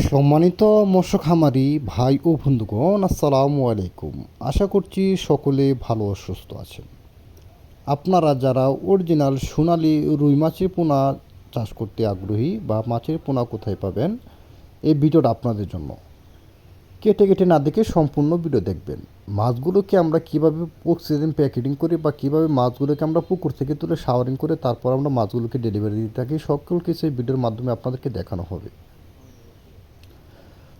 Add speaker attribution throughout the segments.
Speaker 1: সম্মানিত মৎস্য খামারি ভাই ও বন্ধুগণ, আসসালামু আলাইকুম। আশা করছি সকলে ভালো সুস্থ আছেন। আপনারা যারা অরিজিনাল সোনালি রুই মাছের পোনা চাষ করতে আগ্রহী বা মাছের পোনা কোথায় পাবেন, এই ভিডিওটা আপনাদের জন্য। কেটে কেটে না দেখে সম্পূর্ণ ভিডিও দেখবেন। মাছগুলোকে আমরা কীভাবে অক্সিজেন প্যাকেটিং করি বা কীভাবে মাছগুলোকে আমরা পুকুর থেকে তুলে শাওয়ারিং করে তারপর আমরা মাছগুলোকে ডেলিভারি দিতে থাকি, সকল কিছু এই ভিডিওর মাধ্যমে আপনাদেরকে দেখানো হবে।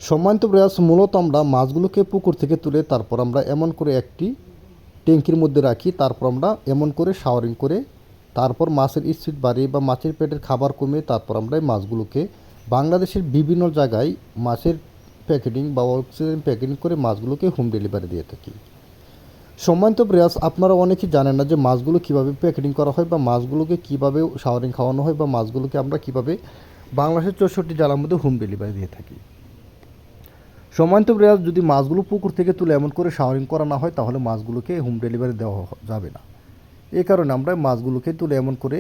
Speaker 1: সম্মানিত প্রয়াস, মূলত আমরা মাছগুলোকে পুকুর থেকে তুলে তারপর আমরা এমন করে একটি ট্যাঙ্কির মধ্যে রাখি, তারপর আমরা এমন করে শাওয়ারিং করে তারপর মাছের স্পিড বাড়িয়ে বা মাছের পেটের খাবার কমে তারপর আমরা এই মাছগুলোকে বাংলাদেশের বিভিন্ন জায়গায় মাছের প্যাকেটিং বা অক্সিজেন প্যাকেটিং করে মাছগুলোকে হোম ডেলিভারি দিয়ে থাকি। সম্মানিত প্রয়াস, আপনারা অনেকেই জানেন না যে মাছগুলো কীভাবে প্যাকেটিং করা হয় বা মাছগুলোকে কীভাবে শাওয়ারিং খাওয়ানো হয় বা মাছগুলোকে আমরা কীভাবে বাংলাদেশের চৌষট্টি জেলার মধ্যে হোম ডেলিভারি দিয়ে থাকি। প্রয়াস যদি মাছগুলো পুকুর থেকে তুলে এমন করে শাওয়ারিং করা না হয়, তাহলে মাছগুলোকে হোম ডেলিভারি দেওয়া যাবে না। এ কারণে আমরা মাছগুলোকে তুলে এমন করে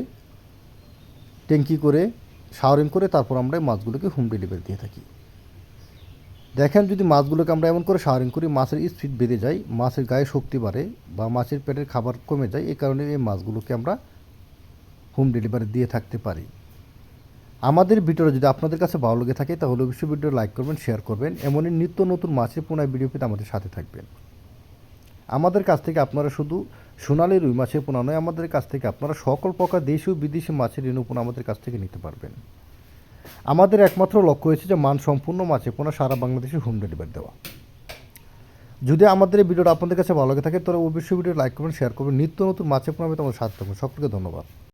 Speaker 1: ট্যাঙ্কি করে শাওয়ারিং করে তারপর আমরা মাছগুলোকে হোম ডেলিভারি দিয়ে থাকি। দেখেন, যদি মাছগুলোকে আমরা এমন করে শাওয়ারিং করি, মাছের স্পিড বেড়ে যায়, মাছের গায়ে শক্তি বাড়ে বা মাছের পেটের খাবার কমে যায় এই কারণে এই মাছগুলোকে আমরা হোম ডেলিভারি দিয়ে থাকতে পারি। আমাদের ভিডিওটা যদি আপনাদের কাছে ভালো লেগে থাকে, তাহলে অবশ্যই ভিডিও লাইক করবেন শেয়ার করবেন, এমনই নিত্য নতুন মাছের পোনায় ভিডিও পেতে আমাদের সাথে থাকবেন। আমাদের কাছ থেকে আপনারা শুধু সোনালি রুই মাছের পোনা নয়, আমাদের কাছ থেকে আপনারা সকল প্রকার দেশি ও বিদেশি মাছের ঋণ পোনা আমাদের কাছ থেকে নিতে পারবেন। আমাদের একমাত্র লক্ষ্য হয়েছে যে মানসম্পূর্ণ মাছের পোনা সারা বাংলাদেশে হোম ডেলিভারি দেওয়া। যদি আমাদের এই ভিডিওটা আপনাদের কাছে ভালো লাগে থাকে, তাহলে অবশ্যই ভিডিও লাইক করবেন শেয়ার করবেন, নিত্য নতুন মাছের পোনা পেতে আমাদের সাথে থাকবেন। সকলকে ধন্যবাদ।